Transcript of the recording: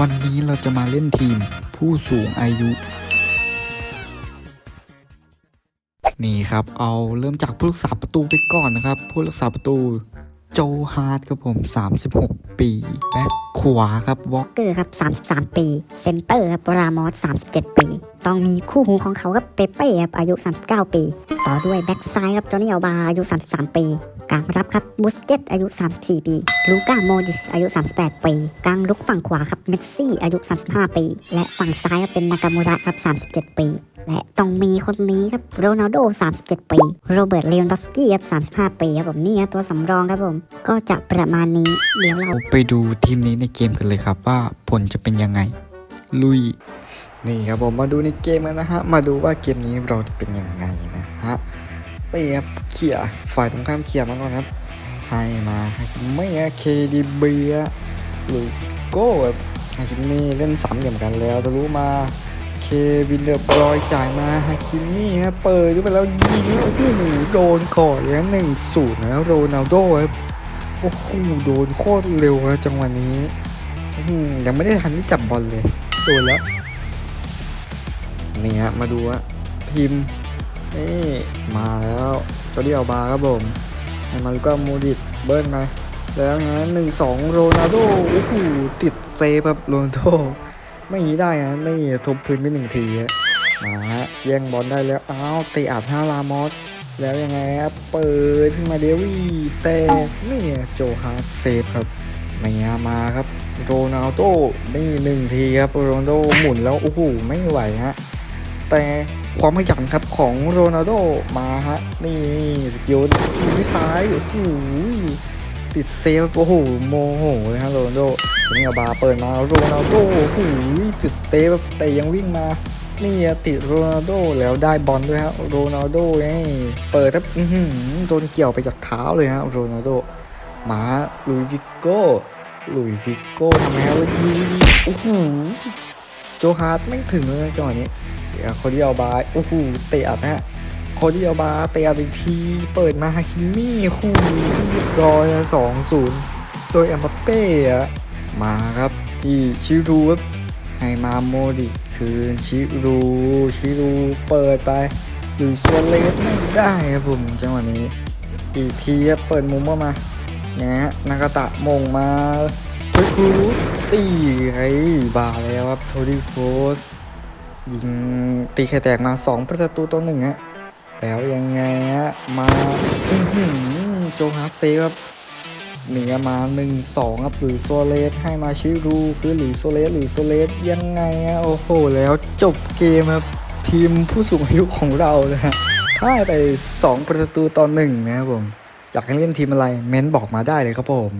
วันนี้เราจะมาเล่นทีมผู้สูงอายุ นี่ครับเอาเริ่มจากผู้รักษาประตูไปก่อนนะครับ ผู้รักษาประตูโจฮาร์ดครับผม 36 ปี แบ็คขวาครับวอลเกอร์ครับ 33 ปี เซนเตอร์ครับรามอส37 ปี ต้องมีคู่หูของเขาครับเปเป้ครับอายุ 39 ปี ต่อด้วยแบ็กซ้ายครับจอห์นนี่อัลบาอายุ 33 ปี กลางรับครับบุสเกตอายุ 34 ปีลูก้าโมดิชอายุ 38 ปีกลางลุกฝั่งขวาครับเมสซี่อายุ 35 ปี และฝั่งซ้ายเป็นนากามูระครับ 37 ปี และต้องมีคนนี้ครับโรนัลโด 37 ปี โรเบิร์ตเลวอนดอฟสกี้ครับ35 ปีครับผมนี่ครับตัวสำรองครับผม ก็จะประมาณนี้เดี๋ยวเราเราไปดูทีมนี้ในเกมกันเลยครับว่าผลจะเป็นยังไง ลุยนี่ครับผมมาดูในเกมกันนะฮะมาดูว่าเกมนี้เราจะเป็นยังไงนะฮะ ไปครับเขี่ยฝ่ายตรงข้ามเขี่ยมาก่อนครับ ให้มาฮาคิเม่เคดีเบียลุยฟิโก้ครับฮาคิเม่เล่นสามเหลี่ยมกันแล้วทะลุมาเควินเดอร์บรอยจ่ายมาฮาคิเม่ฮะเปิดขึ้นไปแล้วยิงโอ้โหโดนก่อนแล้วหนึ่งศูนย์นะโรนัลโดครับโอ้โหโดนโคตรเร็วนะจังหวะนี้ยังไม่ได้ทันที่จับบอลเลยโดนแล้วนี่ฮะมาดูว่าทีม นี่มาแล้วจอร์ดิอัลบาครับผมให้มาลูก้าโมดิตเบิ้ลมาแล้วนะหนึ่งสองโรนัลโดโอ้โหติดเซฟครับโรนัลโดไม่ได้นะนี่ทบพื้นไปหนึ่งทีฮะมาฮะแย่งบอลได้แล้วอ้าวตะอัดห้าลามอสแล้วยังไงครับเปิดขึ้นมาเดวี่แต่นี่โจฮาร์ดเซฟครับเนี่ยมาครับโรนัลโดนี่หนึ่งทีครับโรนัลโดหมุนแล้วโอ้โหไม่ไหวฮะ แต่ความขยันครับของโรนัลโดมาฮะ นี่สกิลยิงด้วยซ้ายโอ้โหติดเซฟโอ้โหโมโหเลยฮะโรนัลโดนี้เอาบาเปิดมาโรนัลโดโอ้โหติดเซฟแต่ยังวิ่งมานี่ติดโรนัลโดแล้วได้บอลด้วยฮะโรนัลโดไงเปิดทับโดนเกี่ยวไปจากเท้าเลยฮะโรนัลโดมาลุยวิโก้ลุยวิโก้ทำไงแล้วยิงดีโอ้โหโจฮาร์ดไม่ถึงเลยนะจังหวะนี้ เดี๋ยวโคดีอัลบาโอ้โหเตะนะฮะโคดีอัลบาเตะอีกทีเปิดมาฮาคิมี่คู่เรียบร้อยสองศูนย์โดยแอมบัปเป้อะมาครับที่ชิรูครับให้มาโมดิคืนชิรูชิรูเปิดไปหรือซัวนเลสไม่ได้ครับผมจังหวะนี้ อีกทีเปิดมุมเข้ามาเนี่ยฮะนากาตะมงมาโทยคูตีไอ้บาแล้วครับโทดิโคส ยิงตีไข่แตกมา2ประตูต่อหนึ่งฮะแล้วยังไงฮะมาโจฮาร์ดเซฟครับหนีมาหนึ่งสองครับหรือโซเลสให้มาชิรูคือหรือโซเลสหรือโซเลสยังไงอะโอ้โห แล้วจบเกมครับทีมผู้สูงอายุของเรานะฮะพ่ายไป 2 ประตูต่อหนึ่งนะครับผม อยากให้เล่นทีมอะไร เม้นบอกมาได้เลยครับผม